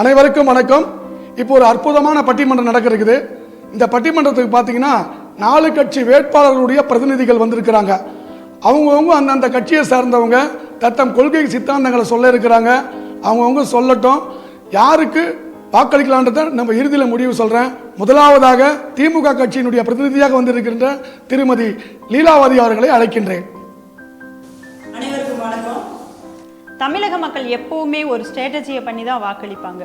அனைவருக்கும் வணக்கம். இப்போ ஒரு அற்புதமான பட்டிமன்றம் நடக்கிறது இந்த பட்டிமன்றத்துக்கு பார்த்தீங்கன்னா நாலு கட்சி வேட்பாளர்களுடைய பிரதிநிதிகள் வந்திருக்கிறாங்க. அவங்கவுங்க அந்தந்த கட்சியை சார்ந்தவங்க தத்தம் கொள்கை சித்தாந்தங்களை சொல்ல இருக்கிறாங்க. அவங்கவுங்க சொல்லட்டும். யாருக்கு வாக்களிக்கலான்றதை நம்ம இறுதியில் முடிவு சொல்கிறேன் முதலாவதாக திமுக கட்சியினுடைய பிரதிநிதியாக வந்திருக்கின்ற திருமதி லீலாவதி அவர்களை அழைக்கின்றேன். தமிழக மக்கள் எப்போவுமே ஒரு ஸ்ட்ராட்டஜியை பண்ணி தான் வாக்களிப்பாங்க.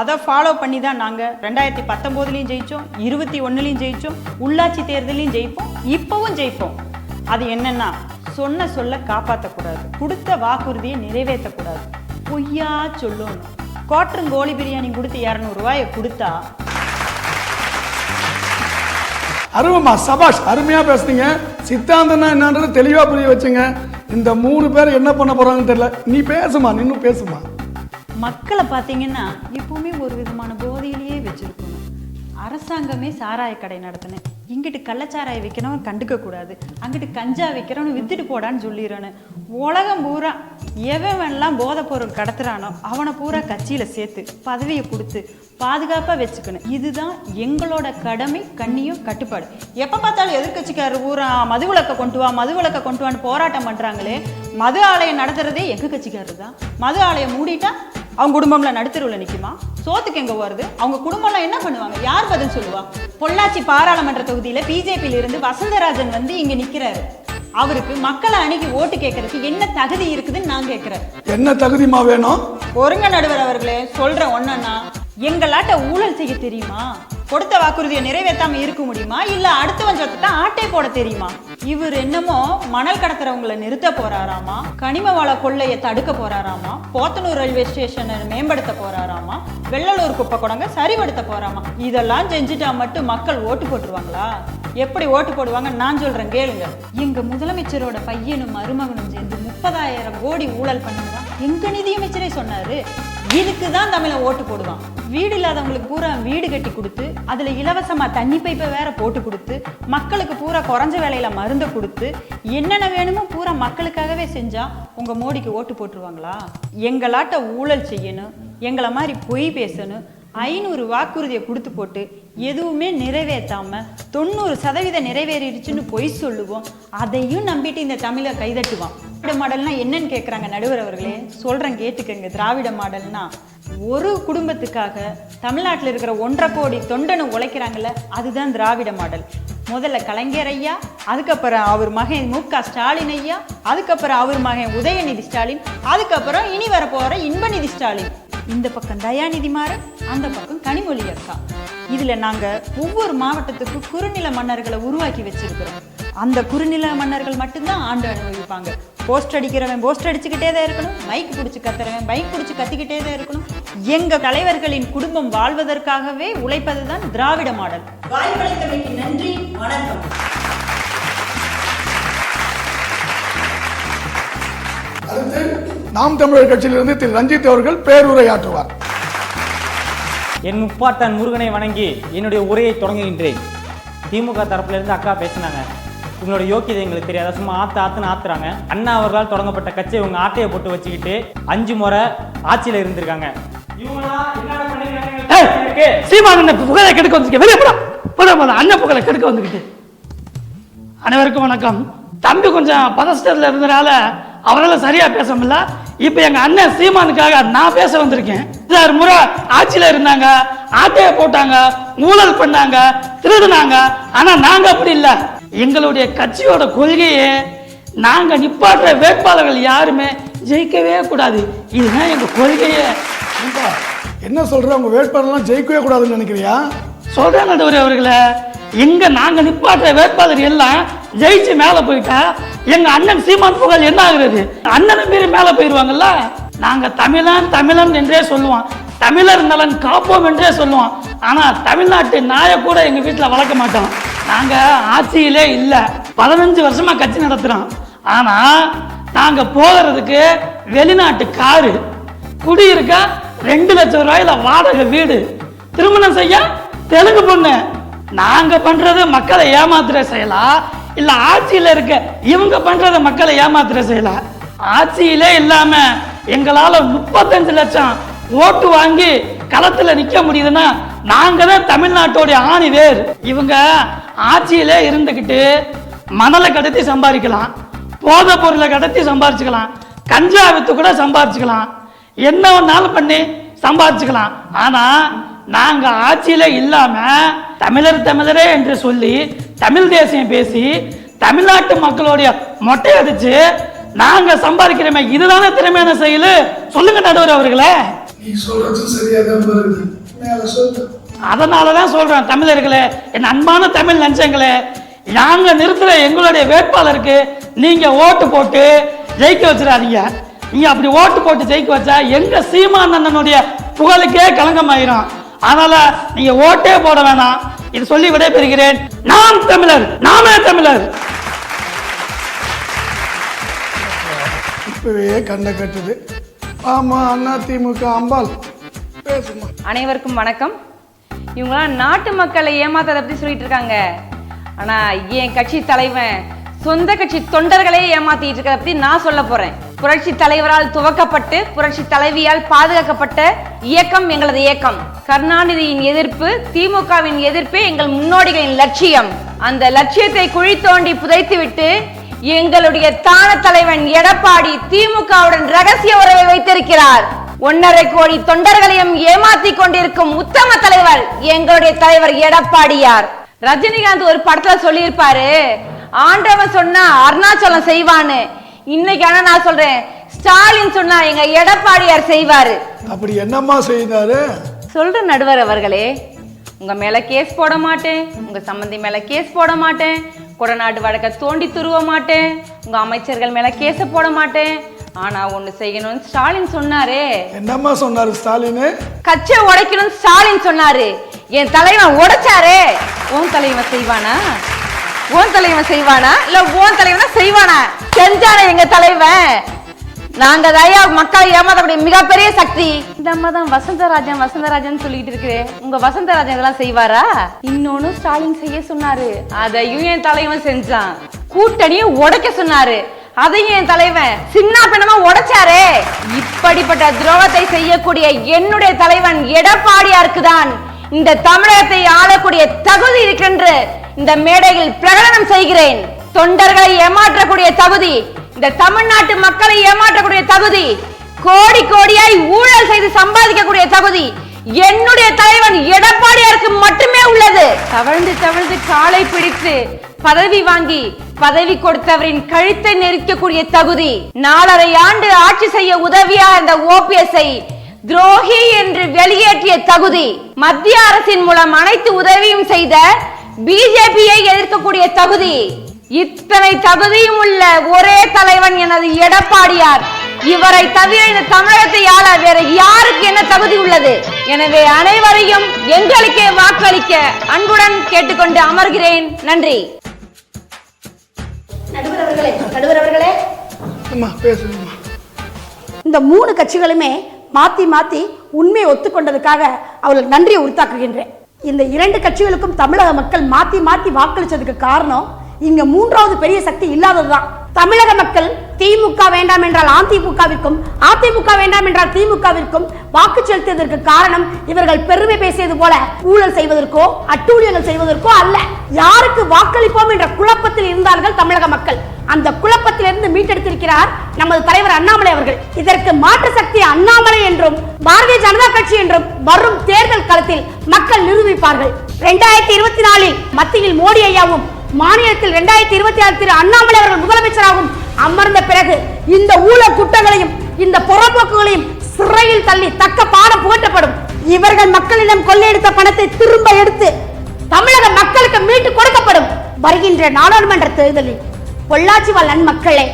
அதை ஃபாலோ பண்ணி தான் நாங்கள் ரெண்டாயிரத்தி பத்தொம்போதுலேயும் ஜெயித்தோம் இருபத்தி ஒன்றுலேயும் ஜெயித்தோம் உள்ளாட்சி தேர்தலையும் ஜெயிப்போம் இப்போவும் ஜெயிப்போம். அது என்னென்னா சொன்ன சொல்ல காப்பாற்றக்கூடாது கொடுத்த வாக்குறுதியை நிறைவேற்றக்கூடாது. பொய்யா சொல்லணும். கோட்டரும் கோழி பிரியாணி கொடுத்து இரநூறுவாயை கொடுத்தா அருவமா சபாஷ் அருமையா பேசுனீங்க. சித்தாந்தம்னா என்னன்றது தெளிவாக புரிய வச்சுங்க. இந்த மூணு பேர் என்ன பண்ண போறாங்கன்னு தெரியல. நீ பேசுமா நின்னு பேசுமா? மக்களை பார்த்தீங்கன்னா எப்பவுமே ஒரு விதமான போதையிலேயே வச்சிருக்கணும். அரசாங்கமே சாராய கடை நடத்தினேன். இங்கிட்டு கள்ளச்சாராய விற்கிறவன் கண்டுக்க கூடாது அங்கிட்டு கஞ்சா விற்கிறவன் வித்துட்டு போடான்னு சொல்லிடுறேன்னு உலகம் பூரா எவன்லாம் எல்லாம் பொருள் கடத்துறானோ அவனை பூரா கட்சியில் சேர்த்து பதவியை கொடுத்து பாதுகாப்பாக வச்சுக்கணும். இதுதான் எங்களோட கடமை கண்ணியும் கட்டுப்பாடு. எப்போ பார்த்தாலும் எதிர்க்கட்சிக்காரர் பூரா மது விளக்க கொண்டு வா மது விளக்க கொண்டு வான்னு போராட்டம் பண்ணுறாங்களே மது ஆலயம் நடத்துறதே எங்கள் கட்சிக்காரர் தான். மது ஆலயம் மூடிட்டா அவங்க குடும்பம்ல நடுத்தருவில் நிற்குமா சோத்துக்கு எங்க வருது அவங்க குடும்பம்லாம் என்ன பண்ணுவாங்க? யார் பதில் சொல்லுவா? பொள்ளாச்சி பாராளுமன்ற தொகுதியில பிஜேபியில இருந்து வசந்தராஜன் வந்து இங்க நிக்கிறாரு. அவருக்கு மக்களை அணுகி ஓட்டு கேட்கறதுக்கு என்ன தகுதி இருக்குதுன்னு நான் கேட்கிறேன். என்ன தகுதிமா வேணும்? ஒருங்க நடுவர் அவர்களே சொல்றேன் ஒன்னா எங்களாட்ட ஊழல் செய்ய தெரியுமா? கொடுத்த வாக்குறுதியை நிறைவேற்றாம இருக்க முடியுமா? இல்ல அடுத்தவன் சொத்தை ஆட்டை போட தெரியுமா? இவர் என்னமோ மணல் கடத்துறவங்களை நிறுத்த போறாராமா? கனிம வள கொள்ளையை தடுக்க போறாராமா? போத்தனூர் ரயில்வே ஸ்டேஷனை மேம்படுத்த போறாராமா? வெள்ளலூர் குப்பை குடங்க சரிபடுத்த போறாமா? இதெல்லாம் செஞ்சுட்டா மட்டும் மக்கள் ஓட்டு போட்டுருவாங்களா? எப்படி ஓட்டு போடுவாங்க நான் சொல்றேன் கேளுங்க. எங்க முதலமைச்சரோட பையனும் மருமகனும் சேர்ந்து முப்பதாயிரம் கோடி ஊழல் பண்ணுதான் எங்க நிதியமைச்சரே சொன்னாரு இதுக்கு தான் தமிழன் ஓட்டு போடுவான். வீடு இல்லாதவங்களுக்கு பூரா வீடு கட்டி கொடுத்து அதில் இலவசமாக தண்ணி பைப்பை வேற போட்டு கொடுத்து மக்களுக்கு பூரா குறைஞ்ச வேலையில் மருந்தை கொடுத்து என்னென்ன வேணுமோ பூரா மக்களுக்காகவே செஞ்சால் உங்கள் மோடிக்கு ஓட்டு போட்டுருவாங்களா? எங்களாட்ட ஊழல் செய்யணும் எங்களை மாதிரி பொய் பேசணும் ஐநூறு வாக்குறுதியை கொடுத்து போட்டு எதுவுமே நிறைவேற்றாம தொண்ணூறு சதவீதம் நிறைவேறிடுச்சுன்னு பொய் சொல்லுவோம். அதையும் நம்பிட்டு இந்த தமிழை கைதட்டுவான் திராவிட மாடல்னா என்னன்னு கேட்குறாங்க நடுவர் அவர்களே? சொல்றேன் கேட்டுக்கங்க. திராவிட மாடல்னா ஒரு குடும்பத்துக்காக தமிழ்நாட்டில் இருக்கிற ஒன்றரை கோடி தொண்டனை உழைக்கிறாங்கல்ல அதுதான் திராவிட மாடல். முதல்ல கலைஞர் ஐயா அதுக்கப்புறம் அவர் மகன் மு க ஸ்டாலின் ஐயா அதுக்கப்புறம் அவர் மகன் உதயநிதி ஸ்டாலின் அதுக்கப்புறம் இனி வரப்போகிற இன்பநிதி ஸ்டாலின். இந்த பக்கம் தயாநிதி மாறன் அந்த பக்கம் கனிமொழி அக்கா. இதுல நாங்க ஒவ்வொரு மாவட்டத்துக்கும் குறுநில மன்னர்களை உருவாக்கி வச்சிருக்கிறோம். அந்த குறுநில மன்னர்கள் மட்டும்தான் ஆண்டு அனுபவிப்பாங்க போஸ்ட் அடிக்கிறவன் போஸ்ட் அடிச்சுக்கிட்டே தான் இருக்கணும். மைக் பிடிச்சி கத்துறவன் மைக் பிடிச்சி கத்திக்கிட்டே தான் இருக்கணும். எங்க தலைவர்களின் குடும்பம் வாழ்வதற்காகவே உழைப்பதுதான் திராவிட மாடல். வாய்ப்பளித்தமைக்கு நன்றி வணக்கம். அடுத்து நாம் தமிழர் கட்சியிலிருந்து திரு. ரஞ்சித் அவர்கள் பேருரையாற்றுவார். என் முப்பாட்டன் முருகனை வணங்கி என்னுடைய உரையை தொடங்குகின்றேன். திமுக தரப்புல இருந்து அக்கா பேசினாங்க. இவங்களோட யோக்கியதை எங்களுக்கு தெரியாத. சும்மா ஆத்து ஆத்துன்னு ஆத்துறாங்க. அண்ணா அவர்களால் தொடங்கப்பட்ட கட்சி இவங்க ஆட்டையை போட்டு வச்சுக்கிட்டு அஞ்சு முறை ஆட்சியில இருந்திருக்காங்க. இவங்கெல்லாம் என்னடா பண்ணிருக்காங்க எனக்கு? சீமான் புகழை கெடுக்க வந்துருக்க வெளியே போடா. போடா போடா. அண்ணன் புகழை கெடுக்க வந்துக்கிட்டு. அனைவருக்கும் வணக்கம். தம்பி கொஞ்சம் பதஷ்டத்தில் இருந்தனால அவரால் சரியா பேச முடியல இப்போ எங்க அண்ணன் சீமானுக்காக நான் பேச வந்திருக்கேன். சார் முறை ஆட்சியில் இருந்தாங்க ஆட்டையை போட்டாங்க ஊழல் பண்ணாங்க திருடுனாங்க. ஆனா நாங்க அப்படி இல்லை. எங்களுடைய கட்சியோட கொள்கையே நாங்க நிப்பாட்டுற வேட்பாளர்கள் யாருமே ஜெயிக்கவே கூடாது. இதுதான் எங்க கொள்கையே. என்ன சொல்ற? உங்க வேட்பாளர்லாம் ஜெயிக்கவே கூடாதுன்னு நினைக்கிறியா? சொல்றேன் நடுவர் அவர்களே. இங்கே நாங்க நிப்பாட்டுற வேட்பாளர் எல்லாம் ஜெயிச்சு மேல போயிட்டா எங்க அண்ணன் சீமான் புகழ் என்ன ஆகுறது? அண்ணனும் மீறி மேல போயிருவாங்கல்ல? நாங்க தமிழன் தமிழன் என்றே சொல்லுவோம். தமிழர் நலன் காப்போம் என்றே சொல்லுவோம். ஆனா தமிழ்நாட்டு நாயை கூட எங்க வீட்டுல வளர்க்க மாட்டோம். நாங்க ஆட்சியிலே இல்ல. பதினஞ்சு வருஷமா கட்சி நடத்துறோம். ஆனா நாங்க போகிறதுக்கு வெளிநாட்டு காரு. குடியிருக்க ரெண்டு லட்சம் ரூபாயில வாடகை வீடு. திருமணம் செய்ய தெலுங்கு பொண்ணு. நாங்க பண்றது மக்களை ஏமாத்துற செயலா? இல்ல ஆட்சியில இருக்க இவங்க பண்ணுறத மக்களை ஏமாத்துற செயலா? ஆட்சியிலே இல்லாம எங்களால முப்பத்தஞ்சு லட்சம் ஓட்டு வாங்கி களத்துல நிக்க முடியுதுன்னா நாங்க தான் தமிழ்நாட்டோடைய ஆணி வேர். இவங்க ஆட்சியிலே இருந்துகிட்டு மணலை கடத்தி சம்பாதிக்கலாம் போதை பொருளை கடத்தி சம்பாதிச்சுக்கலாம் கஞ்சா வித்து கூட சம்பாதிச்சுக்கலாம் என்ன வேணாலும் பண்ணி சம்பாதிச்சுக்கலாம். ஆனா நாங்க ஆட்சியில இல்லாம தமிழர் தமிழரே என்று சொல்லி தமிழ் தேசியம் பேசி தமிழ்நாட்டு மக்களுடைய மொட்டை அடிச்சு நாங்க சம்பாதிக்கிறோமே இதுதானே திறமையான செயல்? சொல்லுங்க நடுவர் அவர்களே. நீ சொல்றது சரியா தான் வருது மேல சொல்லு அதனால தான் சொல்றேன் தமிழர்களே என் அன்பான தமிழ் நஞ்சங்களே நாங்க நிறுத்துற எங்களுடைய வேட்பாளருக்கு நீங்க ஓட்டு போட்டு ஜெயிக்க வச்சிடாதீங்க. நீங்க அப்படி ஓட்டு போட்டு ஜெயிக்க வச்சா எங்க சீமான் அண்ணனுடைய புகழுக்கே களங்கமாயிரும். அதனால நீங்க ஓட்டே போட வேணாம். இது சொல்லி விடைபெறுகிறேன். நாம் தமிழர் நாமே தமிழர். இப்பவே கண்ணை கட்டுது. ஆமா அண்ணா திமுக அம்பாள். பேசுமா. அனைவருக்கும் வணக்கம். இவங்களாம் நாட்டு மக்களை ஏமாத்ததை பத்தி சொல்லிட்டு இருக்காங்க. ஆனா என் கட்சி தலைவன் சொந்த கட்சி தொண்டர்களே ஏமாத்திட்டு இருக்கிறத பத்தி நான் சொல்ல போறேன். புரட்சி தலைவரால் துவக்கப்பட்டு புரட்சி தலைவியால் பாதுகாக்கப்பட்ட இயக்கம் எங்களது இயக்கம். கருணாநிதியின் எதிர்ப்பு திமுகவின் எதிர்ப்பே எங்கள் முன்னோடிகளின் லட்சியம். அந்த லட்சியத்தை குழி தோண்டி புதைத்துவிட்டு எங்களுடைய தான தலைவன் எடப்பாடி திமுகவுடன் ரகசிய உறவை வைத்திருக்கிறார். ஒன்னரை கோடி தொண்டர்களையும் ஏமாத்தி கொண்டிருக்கும் உத்தம தலைவர் எங்களுடைய தலைவர் எடப்பாடியார். ரஜினிகாந்த் ஒரு படத்துல சொல்லியிருப்பாரு ஆண்டவன் சொன்னா அருணாச்சலம் செய்வான்னு. இன்னைக்கு ஆனா நான் சொல்றேன். ஸ்டாலின் சொன்னா எங்க எடப்பாடியார் செய்வாரு. அப்படி என்னம்மா செய்தாரு? சொல்ற நடுவர் அவர்களே உங்க மேல கேஸ் போட மாட்டேன். உங்க சம்பந்தி மேல கேஸ் போட மாட்டேன். கொடநாடு வழக்க தோண்டி துருவ மாட்டேன். உங்க அமைச்சர்கள் மேல கேஸ போட மாட்டேன். ஆனா ஒண்ணு செய்யணும்னு ஸ்டாலின் சொன்னாரே. என்னம்மா சொன்னாரு ஸ்டாலினு? கச்சை உடைக்கணும்னு ஸ்டாலின் சொன்னாரு. என் தலைவன் உடைச்சாரே. உன் தலைவன் செய்வானா? உன் தலைவன் செய்வானா? இல்ல உன் தலைவனா செய்வானா? செஞ்சானா எங்க தலைவன்? நாங்க தயா மக்களை ஏமாத்தக்கூடிய மிகப்பெரிய சக்தி. இந்த அம்மா தான் வசந்தராஜன் வசந்தராஜன் சொல்லிட்டு இருக்கு உங்க வசந்தராஜன் இதெல்லாம் செய்வாரா? இன்னொன்னு ஸ்டாலின் செய்ய சொன்னாரு. அதையும் என் தலைவன் செஞ்சான். கூட்டணியை உடைக்க சொன்னாரு. அதையும் என் தலைவன் சின்ன பின்னமா உடைச்சாரே. இப்படிப்பட்ட துரோகத்தை செய்யக்கூடிய என்னுடைய தலைவன் எடப்பாடியாருக்கு தான் இந்த தமிழகத்தை ஆளக்கூடிய தகுதி இருக்கின்ற இந்த மேடையில் பிரகடனம் செய்கிறேன். தொண்டர்களை ஏமாற்றக்கூடிய தகுதி இந்த தமிழ்நாட்டு மக்களை ஏமாற்றக்கூடிய தகுதி கோடி கோடியாய் ஊழல் செய்து சம்பாதிக்கக்கூடிய தகுதி என்னுடைய தலைவன் எடப்பாடியாருக்கு மட்டுமே உள்ளது. தவழ்ந்து தவழ்ந்து காலை பிடித்து பதவி வாங்கி பதவி கொடுத்தவரின் கழுத்தை நெரிக்கக்கூடிய தகுதி நாலரை ஆண்டு ஆட்சி செய்ய உதவியா இந்த ஓபிஎஸ்ஐ துரோகி என்று வெளியேற்றிய தகுதி. மத்திய அரசின் மூலம் அனைத்து உதவியும் செய்த பிஜேபியை எதிர்க்கக்கூடிய தகுதி. இத்தனை தகுதியும் உள்ள ஒரே தலைவன் எனது எடப்பாடியார். இவரை தவிர இந்த தமிழகத்தை ஆள வேற யாருக்கு என்ன தகுதி உள்ளது? எனவே அனைவரையும் எங்களுக்கே வாக்களிக்க அன்புடன் கேட்டுக்கொண்டு அமர்கிறேன். நன்றி. நடுவர் அவர்களே நடுவர் அவர்களே. அம்மா பேசுங்கம்மா இந்த மூணு கட்சிகளுமே மாற்றி மாற்றி உண்மையை ஒத்துக்கொண்டதுக்காக அவர்களுக்கு நன்றியை உறுத்தாக்குகின்றேன் இந்த இரண்டு கட்சிகளுக்கும் தமிழக மக்கள் மாற்றி மாற்றி வாக்களிச்சதுக்கு காரணம் இங்கே மூன்றாவது பெரிய சக்தி இல்லாததுதான். தமிழக மக்கள் திமுக வேண்டாம் என்றால் அதிமுகவிற்கும் அதிமுக வேண்டாம் என்றால் திமுகவிற்கும் வாக்கு செலுத்தியதற்கு காரணம் இவர்கள் பெருமை பேசியது போல ஊழல் செய்வதற்கோ அட்டூழியங்கள் செய்வதற்கோ அல்ல. யாருக்கு வாக்களிப்போம் என்ற குழப்பத்தில் இருந்தார்கள் தமிழக மக்கள். அந்த குழப்பத்திலிருந்து மீட்டெடுத்திருக்கிறார் நமது தலைவர் அண்ணாமலை அவர்கள். இதற்கு மாற்று சக்தி அண்ணாமலை என்றும் பாரதிய ஜனதா கட்சி என்றும் வரும் தேர்தல் களத்தில் மக்கள் நிரூபிப்பார்கள். இரண்டாயிரத்தி இருபத்தி நாலில் மத்தியில் மோடி ஐயாவும் மாநிலத்தில் இரண்டாயிரத்தி இருபத்தி ஆறு திரு அண்ணாமலை அவர்கள் முதலமைச்சராகவும் அமர்ந்த பிறகு இந்த ஊழல் குற்றங்களையும் இந்த புறப்போக்குகளையும் சிறையில் தள்ளி தக்க பாடம் புகட்டப்படும் இவர்கள் மக்களிடம் கொள்ளையடித்த பணத்தை திரும்ப எடுத்து தமிழக மக்களுக்கு மீட்டு கொடுக்கப்படும். வருகின்ற நாடாளுமன்ற தேர்தலில் பொள்ளாச்சி வாழ் மக்களே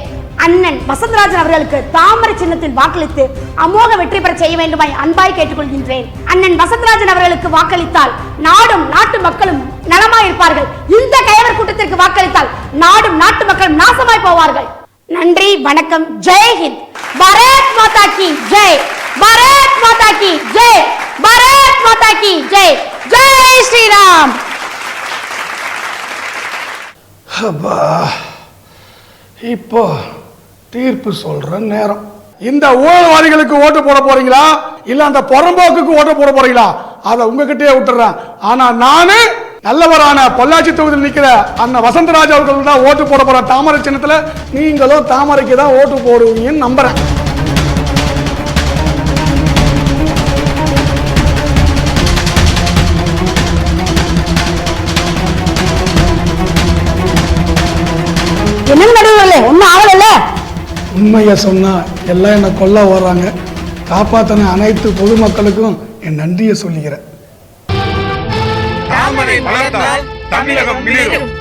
அண்ணன் வசந்தராஜன் அவர்களுக்கு தாமரை சின்னத்தில் வாக்களித்து அமோக வெற்றி பெற செய்ய வேண்டுமாய் அன்பாய் கேட்டுக்கொள்கின்றேன். அண்ணன் வசந்தராஜன் அவர்களுக்கு வாக்களித்தால் நாடும் நாட்டு மக்களும் நலமாய் இருப்பார்கள் இந்த கயவர் கூட்டத்திற்கு வாக்களித்தால் நாடும் நாட்டு மக்களும் நாசமாய் போவார்கள். நன்றி வணக்கம் ஜெய் ஹிந்த். பாரத் மாதா கி ஜெய். பாரத் மாதா கி ஜெய். பாரத் மாதா கி ஜெய். ஜெய் ஸ்ரீராம். அப்பா இப்போ தீர்ப்பு சொல்ற நேரம். இந்த ஊழல்வாதிகளுக்கு ஓட்டு போட போறீங்களா? இல்ல அந்த புறம்போக்குக்கு ஓட்டு போட போறீங்களா? அதை உங்ககிட்டயே விட்டுறேன். ஆனா நானு நல்லவரான பொள்ளாச்சி தொகுதியில் நிக்கிற அண்ணன் வசந்தராஜ் அவர்கள் தான் ஓட்டு போட போற தாமரை சின்னத்துல நீங்களும் தாமரைக்கு தான் ஓட்டு போடுவீங்கன்னு ஆகலைல்ல? உண்மையை சொன்னா எல்லாம் என்னை கொல்ல வர்றாங்க. காப்பாத்தின அனைத்து பொதுமக்களுக்கும் என் நன்றியை மலர்ந்தால் தமிழகம் மிளிரும்.